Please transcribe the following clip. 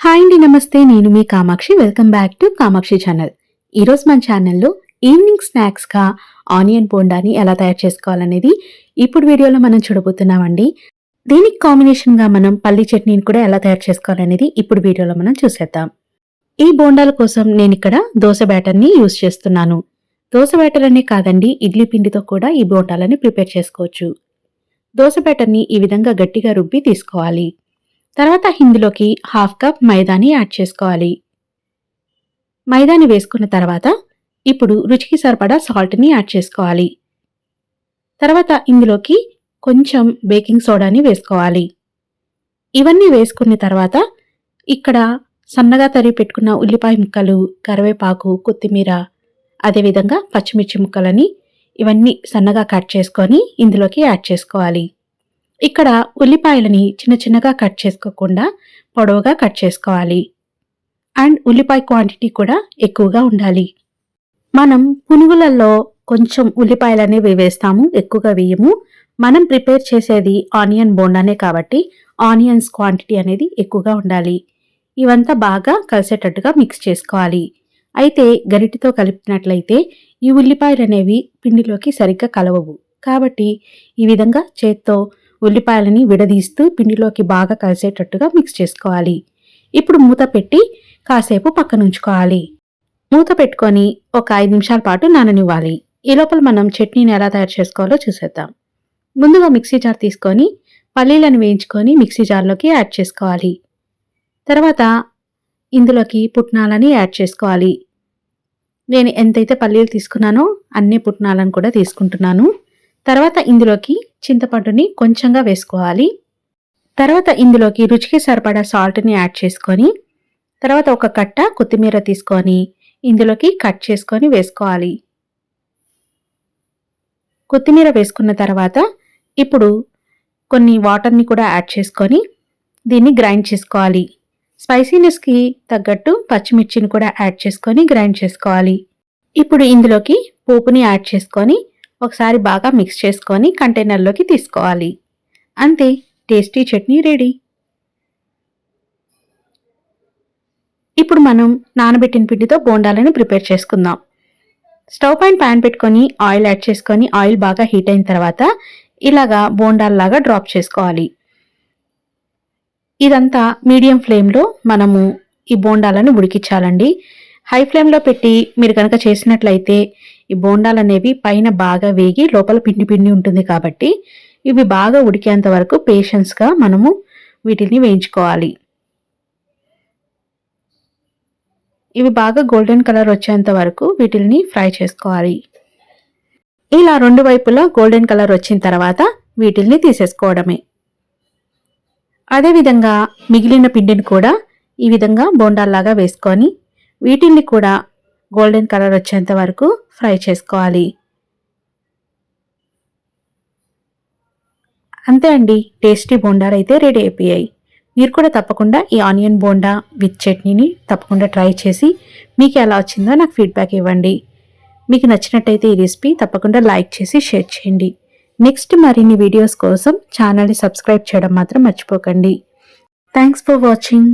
Hi అండి నమస్తే. నేను మీ Kamakshi. Welcome back to Kamakshi channel ఈరోజు మన ఛానల్లో ఈవినింగ్ స్నాక్స్గా ఆనియన్ బోండాని ఎలా తయారు చేసుకోవాలనేది ఇప్పుడు వీడియోలో మనం చూడబోతున్నామండి. దీనికి కాంబినేషన్గా మనం పల్లి చట్నీని కూడా ఎలా తయారు చేసుకోవాలనేది ఇప్పుడు వీడియోలో మనం చూసేద్దాం. ఈ బోండాల కోసం నేను ఇక్కడ దోశ బ్యాటర్ని యూస్ చేస్తున్నాను. దోశ బ్యాటర్ అనే కాదండి ఇడ్లీ పిండితో కూడా ఈ బోండాలని ప్రిపేర్ చేసుకోవచ్చు. దోశ బ్యాటర్ని ఈ విధంగా గట్టిగా రుబ్బి తీసుకోవాలి. తర్వాత ఇందులోకి హాఫ్ కప్ మైదాని యాడ్ చేసుకోవాలి. మైదాని వేసుకున్న తర్వాత ఇప్పుడు రుచికి సరిపడా సాల్ట్ని యాడ్ చేసుకోవాలి. తర్వాత ఇందులోకి కొంచెం బేకింగ్ సోడాని వేసుకోవాలి. ఇవన్నీ వేసుకున్న తర్వాత ఇక్కడ సన్నగా తరిగి పెట్టుకున్న ఉల్లిపాయ ముక్కలు కరివేపాకు కొత్తిమీర అదేవిధంగా పచ్చిమిర్చి ముక్కలని ఇవన్నీ సన్నగా కట్ చేసుకొని ఇందులోకి యాడ్ చేసుకోవాలి. ఇక్కడ ఉల్లిపాయలని చిన్న చిన్నగా కట్ చేసుకోకుండా పొడవుగా కట్ చేసుకోవాలి. అండ్ ఉల్లిపాయ క్వాంటిటీ కూడా ఎక్కువగా ఉండాలి. మనం పునుగులలో కొంచెం ఉల్లిపాయలు అనేవి వేస్తాము ఎక్కువగా వేయము. మనం ప్రిపేర్ చేసేది ఆనియన్ బోండానే కాబట్టి ఆనియన్స్ క్వాంటిటీ అనేది ఎక్కువగా ఉండాలి. ఇవంతా బాగా కలిసేటట్టుగా మిక్స్ చేసుకోవాలి. అయితే గరిటితో కలిపినట్లయితే ఈ ఉల్లిపాయలు అనేవి పిండిలోకి సరిగ్గా కలవవు. కాబట్టి ఈ విధంగా చేత్తో ఉల్లిపాయలని విడదీస్తూ పిండిలోకి బాగా కలిసేటట్టుగా మిక్స్ చేసుకోవాలి. ఇప్పుడు మూత పెట్టి కాసేపు పక్కన ఉంచుకోవాలి మూత పెట్టుకొని ఒక ఐదు నిమిషాల పాటు నాననివ్వాలి. ఈ లోపల మనం చట్నీని ఎలా తయారు చేసుకోవాలో చూసేద్దాం. ముందుగా మిక్సీ జార్ తీసుకొని పల్లీలను వేయించుకొని మిక్సీ జార్లోకి యాడ్ చేసుకోవాలి. తర్వాత ఇందులోకి పుట్నాలని యాడ్ చేసుకోవాలి. నేను ఎంతైతే పల్లీలు తీసుకున్నానో అన్ని పుట్నాలను కూడా తీసుకుంటున్నాను. తర్వాత ఇందులోకి చింతపండుని కొంచెంగా వేసుకోవాలి. తర్వాత ఇందులోకి రుచికి సరిపడా సాల్ట్ని యాడ్ చేసుకొని తర్వాత ఒక కట్ట కొత్తిమీర తీసుకొని ఇందులోకి కట్ చేసుకొని వేసుకోవాలి. కొత్తిమీర వేసుకున్న తర్వాత ఇప్పుడు కొన్ని వాటర్ని కూడా యాడ్ చేసుకొని దీన్ని గ్రైండ్ చేసుకోవాలి. స్పైసీనెస్కి తగ్గట్టు పచ్చిమిర్చిని కూడా యాడ్ చేసుకొని గ్రైండ్ చేసుకోవాలి. ఇప్పుడు ఇందులోకి పోపుని యాడ్ చేసుకొని ఒకసారి బాగా మిక్స్ చేసుకొని కంటైనర్లోకి తీసుకోవాలి. అంతే టేస్టీ చట్నీ రెడీ. ఇప్పుడు మనం నానబెట్టిన పిండితో బోండాలను ప్రిపేర్ చేసుకుందాం. స్టవ్ పైన ప్యాన్ పెట్టుకొని ఆయిల్ యాడ్ చేసుకొని ఆయిల్ బాగా హీట్ అయిన తర్వాత ఇలాగా బోండాల్లాగా డ్రాప్ చేసుకోవాలి. ఇదంతా మీడియం ఫ్లేమ్లో మనము ఈ బోండాలను ఉడికించాలండి. హై ఫ్లేమ్లో పెట్టి మీరు కనుక చేసినట్లయితే ఈ బోండాలు అనేవి పైన బాగా వేగి లోపల పిండి పిండి ఉంటుంది కాబట్టి ఇవి బాగా ఉడికేంత వరకు పేషెన్స్గా మనము వీటిని వేయించుకోవాలి. ఇవి బాగా గోల్డెన్ కలర్ వచ్చేంత వరకు వీటిని ఫ్రై చేసుకోవాలి. ఇలా రెండు వైపులా గోల్డెన్ కలర్ వచ్చిన తర్వాత వీటిల్ని తీసేసుకోవడమే. అదేవిధంగా మిగిలిన పిండిని కూడా ఈ విధంగా బోండాల్లాగా వేసుకొని వీటిల్ని కూడా గోల్డెన్ కలర్ వచ్చేంత వరకు ఫ్రై చేసుకోవాలి. అంతే అండి టేస్టీ బోండాలు అయితే రెడీ అయిపోయాయి. మీరు కూడా తప్పకుండా ఈ ఆనియన్ బోండా విత్ చట్నీని తప్పకుండా ట్రై చేసి మీకు ఎలా వచ్చిందో నాకు ఫీడ్బ్యాక్ ఇవ్వండి. మీకు నచ్చినట్టయితే ఈ రెసిపీ తప్పకుండా లైక్ చేసి షేర్ చేయండి. నెక్స్ట్ మరిన్ని వీడియోస్ కోసం ఛానల్ని సబ్స్క్రైబ్ చేయడం మాత్రం మర్చిపోకండి. Thanks for watching.